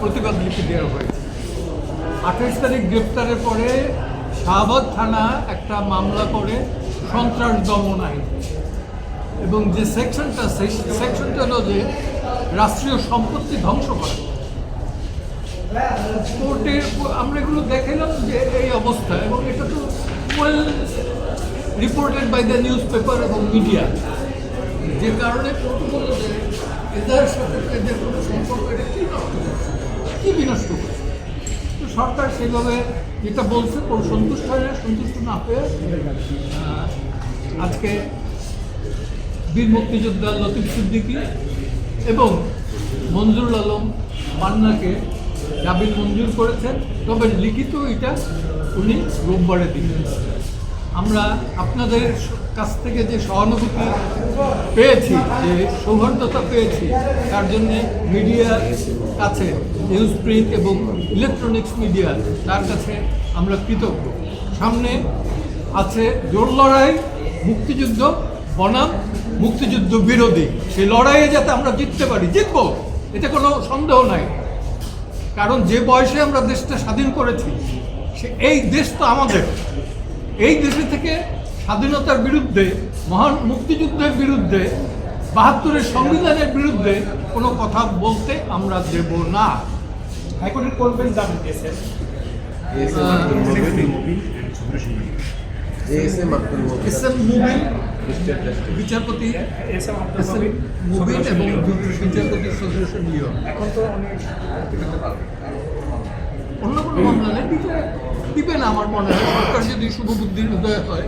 প্রতিবাদ লিখে দেওয়া হয়েছে। আঠাশ তারিখ গ্রেপ্তারের পরে শাহবাগ থানা একটা মামলা করে সন্ত্রাস দমন আইন। এবং যে সেকশনটা, সেই সেকশনটা হলো যে রাষ্ট্রীয় সম্পত্তি ধ্বংস করা। কোর্টে আমরা এগুলো দেখালাম যে এই অবস্থা এবং এটা তো well reported by the newspaper এবং মিডিয়া যে কারণে কোর্ট বলল যে এদের সাথে এদের কোনো সম্পর্ক এটা সরকার সেইভাবে যেটা বলছে কোনো সন্তুষ্ট হয় না সন্তুষ্ট না হয়ে আজকে বীর মুক্তিযোদ্ধা লতিফ সিদ্দিকী এবং মঞ্জুরুল আলম মান্নাকে জামিন মঞ্জুর করেছেন। তবে লিখিত এটা উনি রোববারে দিবেন আমরা আপনাদের কাছ থেকে যে সহানুভূতি পেয়েছি, যে সৌহার্দ্যতা পেয়েছি, তার জন্যে মিডিয়ার কাছে নিউজ প্রিন্ট এবং ইলেকট্রনিক্স মিডিয়া তার কাছে আমরা কৃতজ্ঞ। সামনে আছে জোর লড়াই, মুক্তিযুদ্ধ, বনাম, মুক্তিযুদ্ধ বিরোধী। সেই লড়াইয়ে যাতে আমরা জিততে পারি, জিতবো, এতে কোনো সন্দেহ নাই। কারণ যে বয়সে আমরা দেশটা স্বাধীন করেছি, সে এই দেশ তো আমাদের। এই দেশে থেকে স্বাধীনতার বিরুদ্ধে মহান মুক্তিযুদ্ধের বিরুদ্ধে বাহাত্তরের সংবিধানের বিরুদ্ধে কোনো কথা বলতে আমরা দেব না। হাইকোর্টের দাবি দিয়েছেন বিচারপতি মুবিন এবং বিচারপতি সদস্য নিয়োগ। এখন তো অনেক অন্য কোনো মামলা নেই। আমার মনে হয়। সরকার যদি শুভ বুদ্ধির উদয় হয়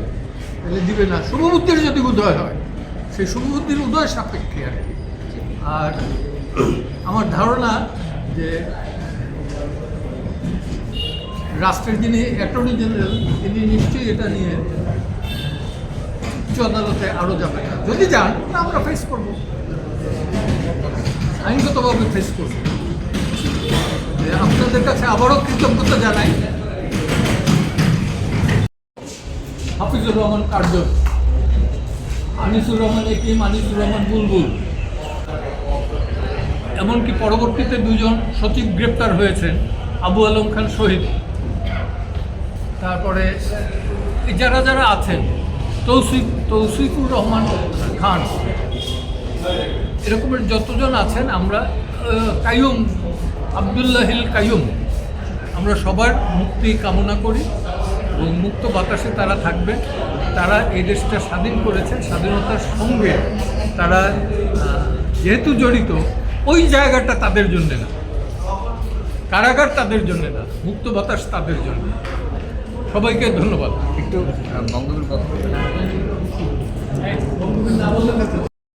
তাহলে দিবে না। শুভবুদ্ধির যদি উদয় হয়, সেই শুভবুদ্ধির উদয় সাপেক্ষে আর কি। আর আমার ধারণা যে রাষ্ট্রের যিনি অ্যাটর্নি জেনারেল, তিনি নিশ্চয়ই এটা নিয়ে উচ্চ আদালতে আরও যাবে না যদি যান আমরা ফেস করব। আইনগতভাবে ফেস করব। আপনাদের কাছে আবারও কৃতজ্ঞতা জানাই। হাফিজুর রহমান কার্জন আনিসুর রহমান একিম আনিসুর রহমান বুলবুল। এমনকি পরবর্তীতে দুজন সচিব গ্রেপ্তার হয়েছেন আবু আলম খান শহীদ। তারপরে যারা যারা আছেন তৌসিফ তৌসিফুর রহমান খান। এরকমের যতজন আছেন আমরা আহ, কাইয়ুম আবদুল্লাহিল কাইয়ুম। আমরা সবার মুক্তি কামনা করি। এবং মুক্ত বাতাসে তারা থাকবে। তারা এই দেশটা স্বাধীন করেছে, স্বাধীনতার সঙ্গে তারা যেহেতু জড়িত, ওই জায়গাটা তাদের জন্যে না। কারাগার তাদের জন্যে না, মুক্ত বাতাস তাদের জন্য। সবাইকে ধন্যবাদ। একটু